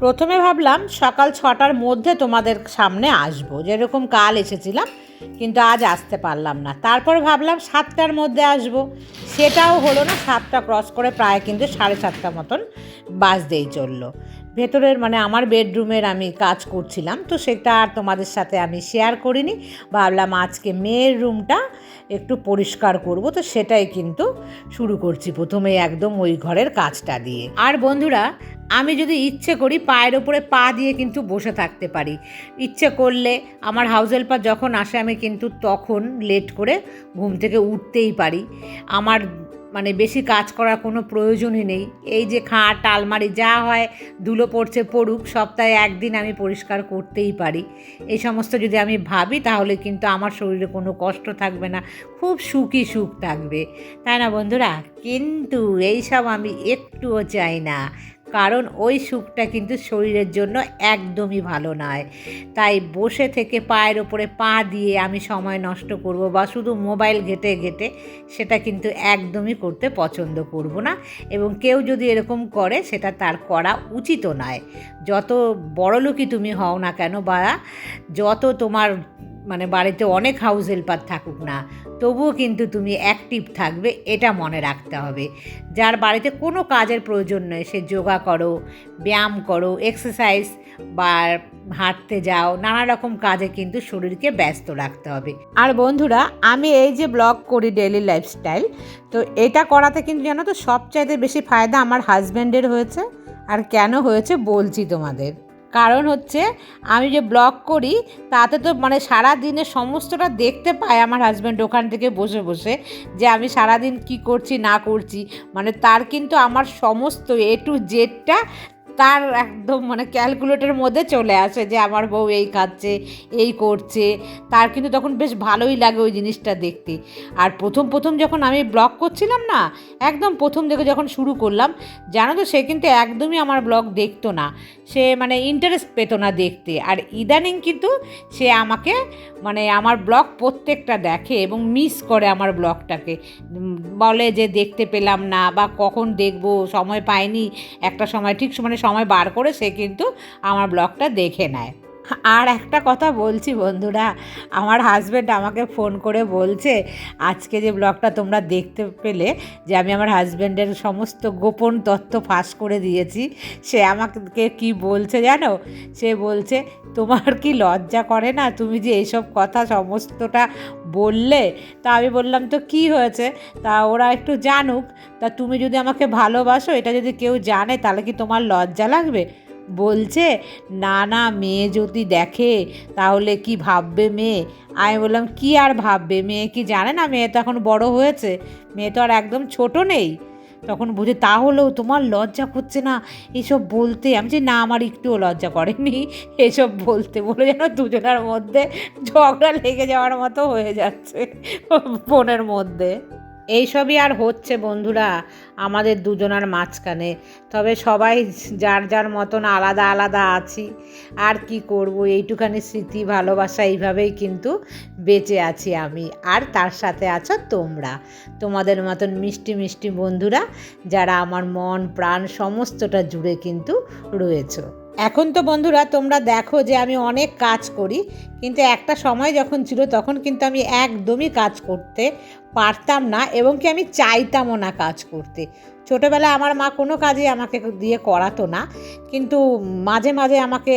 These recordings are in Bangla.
প্রথমে ভাবলাম সকাল ছটার মধ্যে তোমাদের সামনে আসব। যেরকম কাল এসেছিলাম, কিন্তু আজ আসতে পারলাম না। তারপর ভাবলাম সাতটার মধ্যে আসব। সেটাও হলো না, সাতটা ক্রস করে প্রায় কিন্তু সাড়ে সাতটা মতন বাস দিয়েই চলল। ভেতরের মানে আমার বেডরুমের আমি কাজ করছিলাম, তো সেটা আর তোমাদের সাথে আমি শেয়ার করিনি। ভাবলাম আজকে মেয়ের রুমটা একটু পরিষ্কার করব, তো সেটাই কিন্তু শুরু করছি প্রথমে একদম ওই ঘরের কাজটা দিয়ে। আর বন্ধুরা, আমি যদি ইচ্ছে করি পায়ের ওপরে পা দিয়ে কিন্তু বসে থাকতে পারি। ইচ্ছে করলে আমার হাউস হেল্পার যখন আসে, আমি কিন্তু তখন লেট করে ঘুম থেকে উঠতেই পারি। আমার মানে বেশি কাজ করার কোনো প্রয়োজনই নেই। এই যে খাট, আলমারি যা হয়, ধুলো পড়ছে পড়ুক, সপ্তাহে একদিন আমি পরিষ্কার করতেই পারি। এই সমস্ত যদি আমি ভাবি, তাহলে কিন্তু আমার শরীরে কোনো কষ্ট থাকবে না, খুব সুখী সুখ থাকবে। তাই না বন্ধুরা? কিন্তু এইসব আমি একটুও চাই না। কারণ ওই সুখটা কিন্তু শরীরের জন্য একদমই ভালো নয়। তাই বসে থেকে পায়ের ওপরে পা দিয়ে আমি সময় নষ্ট করব বা শুধু মোবাইল ঘেটে ঘেটে সেটা কিন্তু একদমই করতে পছন্দ করব না এবং কেউ যদি এরকম করে সেটা তার করা উচিতও নয়। যত বড়লোকই তুমি হও না কেন বা যত তোমার মানে বাড়িতে অনেক হাউস হেল্পার থাকুক না, তবুও কিন্তু তুমি অ্যাক্টিভ থাকবে, এটা মনে রাখতে হবে। যার বাড়িতে কোনো কাজের প্রয়োজন নয় সে যোগা করো, ব্যায়াম করো এক্সারসাইজ বা হাঁটতে যাও, নানা রকম কাজে কিন্তু শরীরকে ব্যস্ত রাখতে হবে। আর বন্ধুরা, আমি এই যে ব্লগ করি ডেলি লাইফস্টাইল তো এটা করাতে কিন্তু জানো তো, সবচাইতে বেশি ফায়দা আমার হাজব্যান্ডের হয়েছে, আর কেন হয়েছে বলছি তোমাদের। কারণ হচ্ছে আমি যে ব্লগ করি, তাতে তো মানে সারা দিনের সমস্তটা দেখতে পায় আমার হাজব্যান্ড ওখান থেকে বসে বসে যে আমি সারা দিন কি করছি, না করছি। মানে তার কিন্তু আমার সমস্ত এ টু জেডটা তার একদম মানে ক্যালকুলেটের মধ্যে চলে আসে যে আমার বউ এই খাচ্ছে, এই করছে। তার কিন্তু তখন বেশ ভালোই লাগে ওই জিনিসটা দেখতে। আর প্রথম প্রথম যখন আমি ব্লগ করছিলাম না, একদম প্রথম থেকে যখন শুরু করলাম, জানো তো সে কিন্তু একদমই আমার ব্লগ দেখতো না। সে মানে ইন্টারেস্ট পেতো না দেখতে। আর ইদানিং কিন্তু সে আমাকে মানে আমার ব্লগ প্রত্যেকটা দেখে এবং মিস করে আমার ব্লগটাকে। বলে যে দেখতে পেলাম না বা কখন দেখব, সময় পায়নি একটা সময় ঠিক মানে সময় বার করে সে কিন্তু আমার ব্লগটা দেখে নেয়। আর একটা কথা বলছি বন্ধুরা, আমার হাজব্যান্ড আমাকে ফোন করে বলছে, আজকে যে ব্লগটা তোমরা দেখতে পেলে যে আমি আমার হাজব্যান্ডের সমস্ত গোপন তথ্য ফাঁস করে দিয়েছি, সে আমাকে কি বলছে জানো? সে বলছে, তোমার কি লজ্জা করে না? তুমি যে এইসব কথা সমস্তটা বললে? তা আমি বললাম, তো কি হয়েছে? তা ওরা একটু জানুক। তা তুমি যদি আমাকে ভালোবাসো, এটা যদি কেউ জানে, তাহলে কি তোমার লজ্জা লাগবে? বলছে, না না, মেয়ে যদি দেখে, তাহলে কি ভাববে মেয়ে? আমি বললাম, কি আর ভাববে? মেয়ে কি জানে না? মেয়ে তো এখন বড় হয়েছে। মেয়ে তো আর একদম ছোট নেই। তখন বুঝে, তাহলেও তোমার লজ্জা করছে না এসব বলতে? আমি যে না, আমার একটুও লজ্জা করেনি। এসব বলতে বলে যেন দুজনের মধ্যে ঝগড়া লেগে যাওয়ার মতো হয়ে যাচ্ছে ফোনের মধ্যে। এইসবই আর হচ্ছে বন্ধুরা আমাদের দুজনার মাঝখানে। তবে সবাই যার যার মতন আলাদা আলাদা আছি, আর কি করব? এইটুখানি স্মৃতি, ভালোবাসা এইভাবেই কিন্তু বেঁচে আছি আমি। আর তার সাথে আছো তোমরা। তোমাদের মতন মিষ্টি মিষ্টি বন্ধুরা যারা আমার মন, প্রাণ সমস্তটা জুড়ে কিন্তু রয়েছে। এখন তো বন্ধুরা তোমরা দেখো যে আমি অনেক কাজ করি, কিন্তু একটা সময় যখন ছিল তখন কিন্তু আমি একদমই কাজ করতে পারতাম না এবং কি আমি চাইতামও না কাজ করতে। ছোটোবেলায় আমার মা কোনো কাজই আমাকে দিয়ে করাতো না, কিন্তু মাঝে মাঝে আমাকে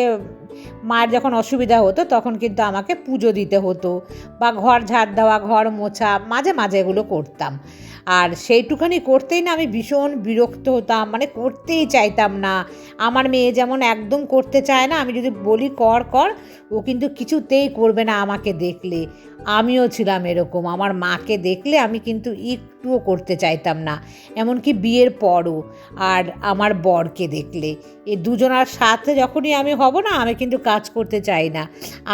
মায়ের যখন অসুবিধা হতো, তখন কিন্তু আমাকে পুজো দিতে হতো বা ঘর ঝাড় দেওয়া, ঘর মোছা, মাঝে মাঝে এগুলো করতাম। আর সেইটুখানি করতেই না আমি ভীষণ বিরক্ত হতাম মানে করতেই চাইতাম না। আমার মেয়ে যেমন একদম করতে চায় না, আমি যদি বলি কর কর, ও কিন্তু কিছুতেই করবে না আমাকে দেখলে। আমিও ছিলাম এরকম, আমার মাকে দেখলে আমি কিন্তু একটুও করতে চাইতাম না। এমনকি বিয়ের পরও, আর আমার বরকে দেখলে। এই দুজনার সাথে যখনই আমি হব না, আমি কিন্তু কাজ করতে চাই না।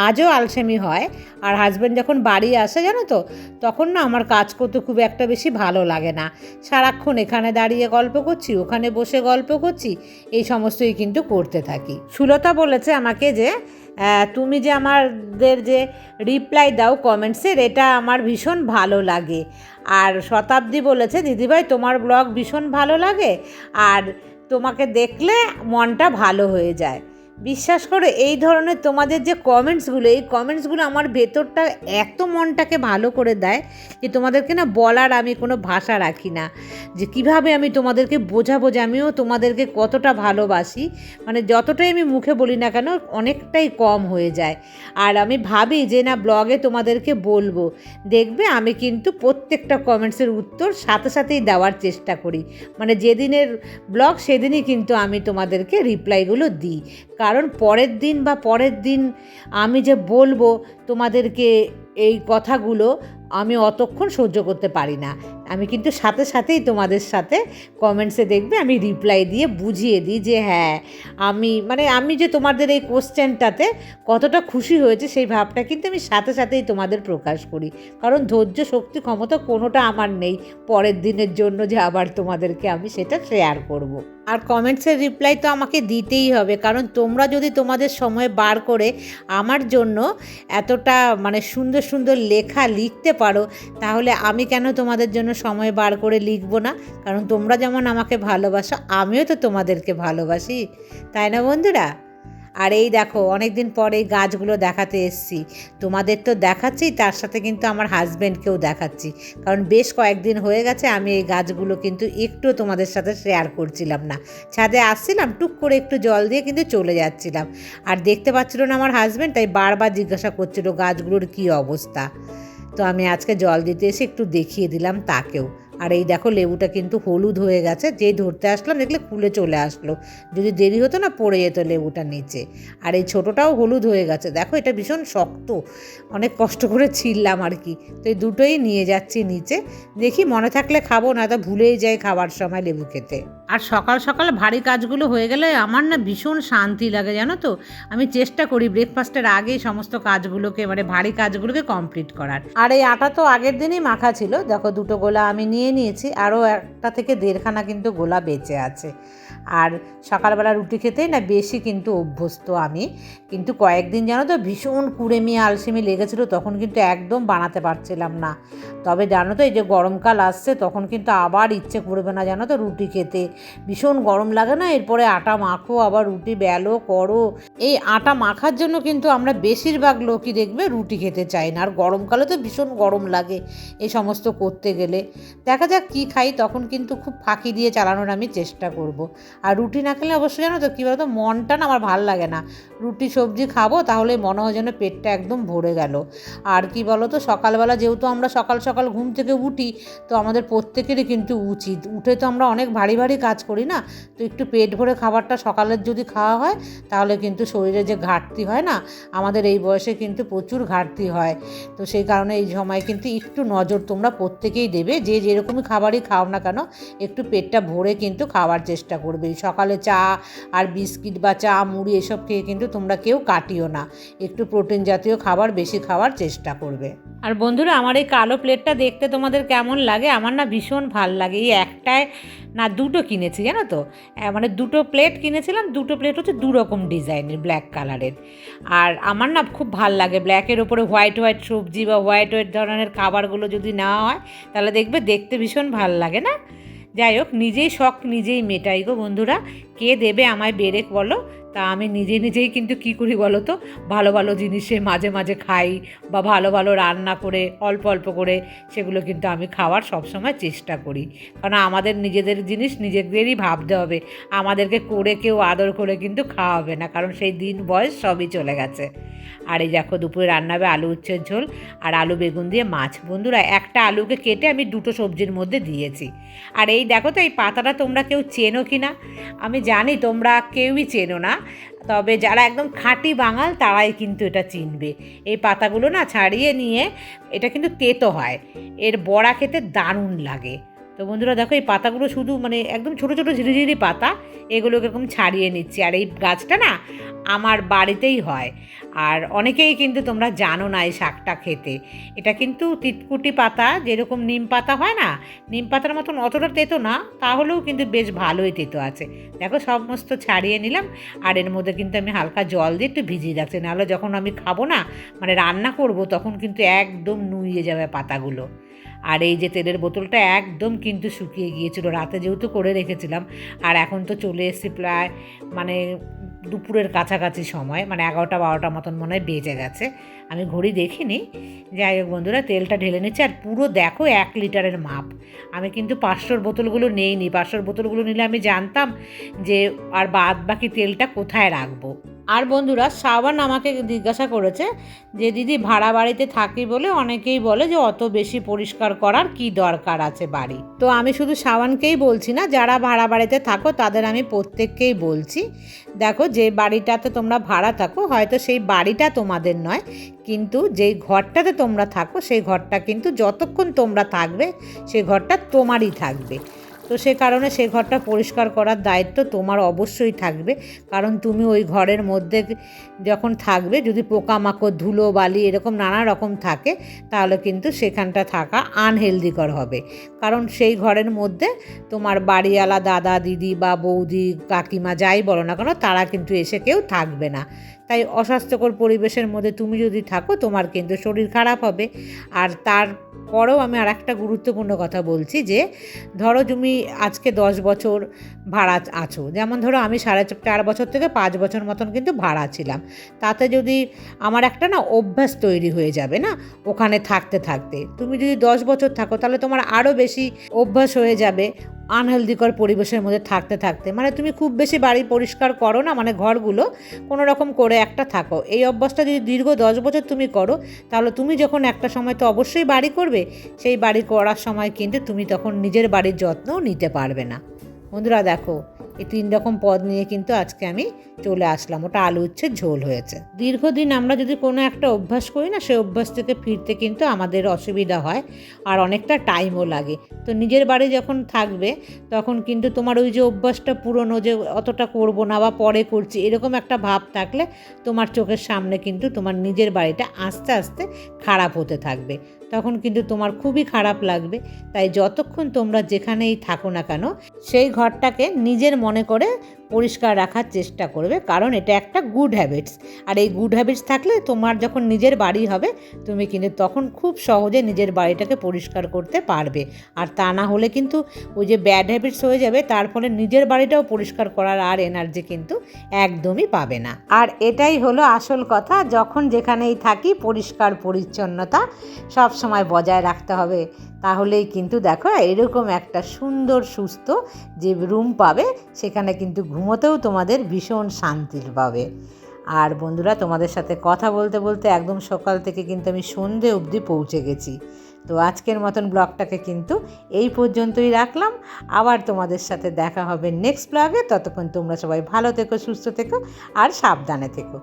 আজও আলসেমি হয় আর হাজব্যান্ড যখন বাড়ি আসে, জানো তো, তখন না আমার কাজ করতে খুব একটা বেশি ভালো লাগে না। সারাক্ষণ এখানে দাঁড়িয়ে গল্প করছি, ওখানে বসে গল্প করছি, এই সমস্তই কিন্তু করতে থাকি। সুলতা বলেছে আমাকে যে তুমি যে আমাদের যে রিপ্লাই দাও কমেন্টসের এটা আমার ভীষণ ভালো লাগে। আর শতাব্দী বলেছে, দিদিভাই, তোমার ব্লগ ভীষণ ভালো লাগে। আর তোমাকে দেখলে মনটা ভালো হয়ে যায়। বিশ্বাস করো, এই ধরনের তোমাদের যে কমেন্টসগুলো এই কমেন্টসগুলো আমার ভেতরটা এত মনটাকে ভালো করে দেয় যে তোমাদেরকে না বলার আমি কোনো ভাষা রাখি না। যে কীভাবে আমি তোমাদেরকে বোঝাবো যে আমিও তোমাদেরকে কতটা ভালোবাসি? মানে যতটাই আমি মুখে বলি না কেন, অনেকটাই কম হয়ে যায়। আর আমি ভাবি যে না ব্লগে তোমাদেরকে বলব। দেখবে আমি কিন্তু প্রত্যেকটা কমেন্টসের উত্তর সাথে সাথেই দেওয়ার চেষ্টা করি। মানে যেদিনের ব্লগ সেদিনই কিন্তু আমি তোমাদেরকে রিপ্লাইগুলো দিই। কারণ পরের দিন বা পরের দিন আমি যে বলব তোমাদেরকে এই কথাগুলো আমি অতক্ষণ সহ্য করতে পারি না। আমি কিন্তু সাথে সাথেই তোমাদের সাথে কমেন্টসে দেখবে আমি রিপ্লাই দিয়ে বুঝিয়ে দিই যে হ্যাঁ আমি মানে আমি যে তোমাদের এই কোশ্চেনটাতে কতটা খুশি হয়েছে সেই ভাবটা কিন্তু আমি সাথে সাথেই তোমাদের প্রকাশ করি। কারণ ধৈর্য, শক্তি, ক্ষমতা কোনোটা আমার নেই। পরের দিনের জন্য যে আবার তোমাদেরকে আমি সেটা শেয়ার করব। আর কমেন্টসের রিপ্লাই তো আমাকে দিতেই হবে। কারণ তোমরা যদি তোমাদের সময় বার করে আমার জন্য এতটা মানে সুন্দর সুন্দর লেখা লিখতে পারো, তাহলে আমি কেন তোমাদের জন্য সময় বার করে লিখব না। কারণ তোমরা যেমন আমাকে ভালোবাসো, আমিও তো তোমাদেরকে ভালোবাসি। তাই না বন্ধুরা? আর এই দেখো অনেক দিন পরে এই গাছগুলো দেখাতে এসছি। তোমাদের তো দেখাচ্ছি, তার সাথে কিন্তু আমার হাজব্যান্ডকেও দেখাচ্ছি। কারণ বেশ কয়েকদিন হয়ে গেছে, আমি এই গাছগুলো কিন্তু একটু তোমাদের সাথে শেয়ার করছিলাম না। ছাদে আসছিলাম, টুক করে একটু জল দিয়ে কিন্তু চলে যাচ্ছিলাম। আর দেখতে পাচ্ছিল না আমার হাজব্যান্ড তাই বারবার জিজ্ঞাসা করছিল গাছগুলোর কী অবস্থা। তো আমি আজকে জল দিতে এসে একটু দেখিয়ে দিলাম তাকেও। আর এই দেখো লেবুটা কিন্তু হলুদ হয়ে গেছে যেই ধরতে আসলাম দেখলে খুলে চলে আসলো। যদি দেরি হতো না পড়ে যেত লেবুটা নিচে। আর এই ছোটোটাও হলুদ হয়ে গেছে। দেখো এটা ভীষণ শক্ত। অনেক কষ্ট করে ছিললাম আর কি। তো এই দুটোই নিয়ে যাচ্ছি নিচে। দেখি মনে থাকলে খাব না তো ভুলেই যাই খাবার সময় লেবু খেতে। আর সকাল সকাল ভারী কাজগুলো হয়ে গেলে আমার না ভীষণ শান্তি লাগে জানো তো? আমি চেষ্টা করি ব্রেকফাস্টের আগেই সমস্ত কাজগুলোকে মানে ভারী কাজগুলোকে কমপ্লিট করার। আর এই আটা তো আগের দিনই মাখা ছিল। দেখো দুটো গোলা আমি নিয়ে নিয়েছি। আরও একটা থেকে দেড়খানা কিন্তু গোলা বেঁচে আছে। আর সকালবেলা রুটি খেতেই না বেশি কিন্তু অভ্যস্ত আমি। কিন্তু কয়েকদিন জানো তো ভীষণ কুড়েমি, আলসেমি লেগেছিলো, তখন কিন্তু একদম বানাতে পারছিলাম না। তবে জানো তো এই যে গরমকাল আসছে, তখন কিন্তু আবার ইচ্ছে করবে না জানো তো রুটি খেতে। ভীষণ গরম লাগে না, এরপরে আটা মাখো, আবার রুটি বেলো, করো। এই আটা মাখার জন্য কিন্তু আমরা বেশিরভাগ লোকই দেখবে রুটি খেতে চাই না। আর গরমকালে তো ভীষণ গরম লাগে এই সমস্ত করতে গেলে। দেখা যাক কী খাই, তখন কিন্তু খুব ফাঁকি দিয়ে চালানোর আমি চেষ্টা করব। আর রুটি না খেলে অবশ্যই জানো তো কী বলতো, মনটা না আমার ভালো লাগে না। রুটি, সবজি খাব, তাহলে মনে হয় যেন পেটটা একদম ভরে গেল। আর কি বলো তো সকালবেলা যেহেতু আমরা সকাল সকাল ঘুম থেকে উঠি, তো আমাদের প্রত্যেকেরই কিন্তু উচিত। উঠে তো আমরা অনেক ভারী ভারী কাজ করি না, তো একটু পেট ভরে খাবারটা সকালের যদি খাওয়া হয়, তাহলে কিন্তু শরীরে যে ঘাটতি হয় না, আমাদের এই বয়সে কিন্তু প্রচুর ঘাটতি হয়। তো সেই কারণে এই সময় কিন্তু একটু নজর তোমরা প্রত্যেকেই দেবে, যে যেরকমই খাবারই খাও না কেন? একটু পেটটা ভরে কিন্তু খাওয়ার চেষ্টা করবে। সকালে চা আর বিস্কিট বা চা, মুড়ি এসব খেয়ে কিন্তু তোমরা কেউ কাটিও না। একটু প্রোটিন জাতীয় খাবার বেশি খাওয়ার চেষ্টা করবে। আর বন্ধুরা, আমার এই কালো প্লেটটা দেখতে তোমাদের কেমন লাগে? আমার না ভীষণ ভালো লাগে। এই একটায় না দুটো কিনেছি, জানো তো? মানে দুটো প্লেট কিনেছিলাম, দুটো প্লেট হচ্ছে দু রকম ডিজাইনের, ব্ল্যাক কালারের। আর আমার না খুব ভালো লাগে। ব্ল্যাকের ওপরে হোয়াইট হোয়াইট সবজি বা হোয়াইট হোয়াইট ধরনের খাবারগুলো যদি নেওয়া হয়, তাহলে দেখবে দেখতে ভীষণ ভালো লাগে না? যাই হোক, নিজেই শখ নিজেই মেটাই গো বন্ধুরা। কে দেবে আমায় বেরেক বলো? তা আমি নিজে নিজেই কিন্তু কি করি বলো তো? ভালো ভালো জিনিসে মাঝে মাঝে খাই বা ভালো ভালো রান্না করে, অল্প অল্প করে সেগুলো কিন্তু আমি খাওয়ার সবসময় চেষ্টা করি। কারণ আমাদের নিজেদের জিনিস নিজেদেরই ভাবতে হবে। আমাদেরকে করে কেউ আদর করে কিন্তু খাওয়াবে না, কারণ সেই দিন বয়স সবই চলে গেছে। আর এই দেখো দুপুরে রান্না হবে আলু উচ্ছের ঝোল আর আলু বেগুন দিয়ে মাছ। বন্ধুরা, একটা আলুকে কেটে আমি দুটো সবজির মধ্যে দিয়েছি। আর এই দেখো তো, এই পাতাটা তোমরা কেউ চেনো কি না? আমি জানি তোমরা কেউই চেনো না, তবে যারা একদম খাঁটি বাঙাল, তারাই কিন্তু এটা চিনবে। এই পাতাগুলো না ছাড়িয়ে নিয়ে, এটা কিন্তু তেতো হয়। এর বড়া খেতে দারুণ লাগে। তো বন্ধুরা দেখো এই পাতাগুলো শুধু মানে একদম ছোটো ছোটো ঝিরিঝিরি পাতা এগুলোকে এরকম ছাড়িয়ে নিচ্ছি। আর এই গাছটা না আমার বাড়িতেই হয়। আর অনেকেই কিন্তু তোমরা জানো না এই শাকটা খেতে। এটা কিন্তু তিতকুটি পাতা, যেরকম নিম পাতা হয় না, নিম পাতার মতন অতটা তেতো না, তাহলেও কিন্তু বেশ ভালোই তেতো আছে। দেখো সমস্ত ছাড়িয়ে নিলাম, আর এর মধ্যে কিন্তু আমি হালকা জল দিয়ে একটু ভিজিয়ে রাখছি। নাহলে যখন আমি খাব না মানে রান্না করব, তখন কিন্তু একদম নুইয়ে যাবে পাতাগুলো। আর এই যে তেলের বোতলটা একদম কিন্তু শুকিয়ে গিয়েছিল। রাতে যেহেতু করে রেখেছিলাম, আর এখন তো চলে এসেছি প্রায় মানে দুপুরের কাছাকাছি সময় মানে এগারোটা বারোটা মতন মনে হয় বেজে গেছে। আমি ঘড়ি দেখিনি। যাই হোক বন্ধুরা, তেলটা ঢেলে নিচ্ছে আর পুরো দেখো এক লিটারের মাপ। আমি কিন্তু পাঁচশোর বোতলগুলো নেইনি। পাঁচশোর বোতলগুলো নিলে আমি জানতাম যে আর বাদ বাকি তেলটা কোথায় রাখব। আর বন্ধুরা, সাবান আমাকে জিজ্ঞাসা করেছে যে, দিদি, ভাড়া বাড়িতে থাকি বলে অনেকেই বলে যে, অত বেশি পরিষ্কার করার কি দরকার আছে বাড়ি? তো আমি শুধু সাবানকেই বলছি না, যারা ভাড়া বাড়িতে থাকো তাদের আমি প্রত্যেককেই বলছি। দেখো, যে বাড়িটাতে তোমরা ভাড়া থাকো, হয়তো সেই বাড়িটা তোমাদের নয় কিন্তু যেই ঘরটাতে তোমরা থাকো, সেই ঘরটা কিন্তু যতক্ষণ তোমরা থাকবে, সেই ঘরটা তোমারই থাকবে। তো সে কারণে সে ঘরটা পরিষ্কার করার দায়িত্ব তোমার অবশ্যই থাকবে। কারণ তুমি ওই ঘরের মধ্যে যখন থাকবে, যদি পোকামাকড়, ধুলো, বালি এরকম নানা রকম থাকে, তাহলে কিন্তু সেখানটা থাকা আনহেলদিকর হবে। কারণ সেই ঘরের মধ্যে তোমার বাড়িওয়ালা, দাদা, দিদি বা বৌদি, কাকিমা যাই বলো না কেন, তারা কিন্তু এসে কেউ থাকবে না। তাই অস্বাস্থ্যকর পরিবেশের মধ্যে তুমি যদি থাকো, তোমার কিন্তু শরীর খারাপ হবে। আর তারপরেও আমি আর একটা গুরুত্বপূর্ণ কথা বলছি যে, ধরো তুমি আজকে দশ বছর ভাড়া আছো। যেমন ধরো আমি সাড়ে চার বছর থেকে পাঁচ বছর মতন কিন্তু ভাড়া ছিলাম। তাতে যদি আমার একটা না অভ্যাস তৈরি হয়ে যাবে না, ওখানে থাকতে থাকতে। তুমি যদি দশ বছর থাকো, তাহলে তোমার আরও বেশি অভ্যাস হয়ে যাবে। আনহেলদিকর পরিবেশের মধ্যে থাকতে থাকতে। মানে তুমি খুব বেশি বাড়ি পরিষ্কার করো না মানে ঘরগুলো কোনো রকম করে একটা থাকো। এই অভ্যাসটা যদি দীর্ঘ দশ বছর তুমি করো, তাহলে তুমি যখন একটা সময় তো অবশ্যই বাড়ি করবে, সেই বাড়ি করার সময় কিন্তু তুমি তখন নিজের বাড়ির যত্নও নিতে পারবে না। বন্ধুরা দেখো এই তিন রকম পদ নিয়ে কিন্তু আজকে আমি চলে আসলাম। ওটা আলু উচ্ছে ঝোল হয়েছে। দীর্ঘদিন আমরা যদি কোনো একটা অভ্যাস করি না সেই অভ্যাস থেকে ফিরতে কিন্তু আমাদের অসুবিধা হয় আর অনেকটা টাইমও লাগে। তো নিজের বাড়ি যখন থাকবে, তখন কিন্তু তোমার ওই যে অভ্যাসটা পুরনো যে অতটা করব না বা পরে করছি, এরকম একটা ভাব থাকলে তোমার চোখের সামনে কিন্তু তোমার নিজের বাড়িটা আস্তে আস্তে খারাপ হতে থাকবে। তখন কিন্তু তোমার খুবই খারাপ লাগবে। তাই যতক্ষণ তোমরা যেখানেই থাকো না কেন, সেই ঘরটাকে নিজের মনে করে পরিষ্কার রাখার চেষ্টা করবে, কারণ এটা একটা গুড হ্যাবিটস আর এই গুড হ্যাবিটস থাকলে তোমার যখন নিজের বাড়ি হবে, তুমি কিন্তু তখন খুব সহজে নিজের বাড়িটাকে পরিষ্কার করতে পারবে। আর তা না হলে কিন্তু ওই যে ব্যাড হ্যাবিটস হয়ে যাবে, তার ফলে নিজের বাড়িটাও পরিষ্কার করার আর এনার্জি কিন্তু একদমই পাবে না। আর এটাই হলো আসল কথা, যখন যেখানেই থাকি পরিষ্কার পরিচ্ছন্নতা সব সময় বজায় রাখতে হবে। তাহলেই কিন্তু দেখো, এরকম একটা সুন্দর, সুস্থ যে রুম পাবে, সেখানে কিন্তু ঘুমোতেও তোমাদের ভীষণ শান্তির পাবে। আর বন্ধুরা, তোমাদের সাথে কথা বলতে বলতে একদম সকাল থেকে কিন্তু আমি সন্ধে অবধি পৌঁছে গেছি। তো আজকের মতন ব্লগটাকে কিন্তু এই পর্যন্তই রাখলাম। আবার তোমাদের সাথে দেখা হবে নেক্সট ব্লগে ততক্ষণ তোমরা সবাই ভালো থেকো, সুস্থ থেকো, আর সাবধানে থেকো।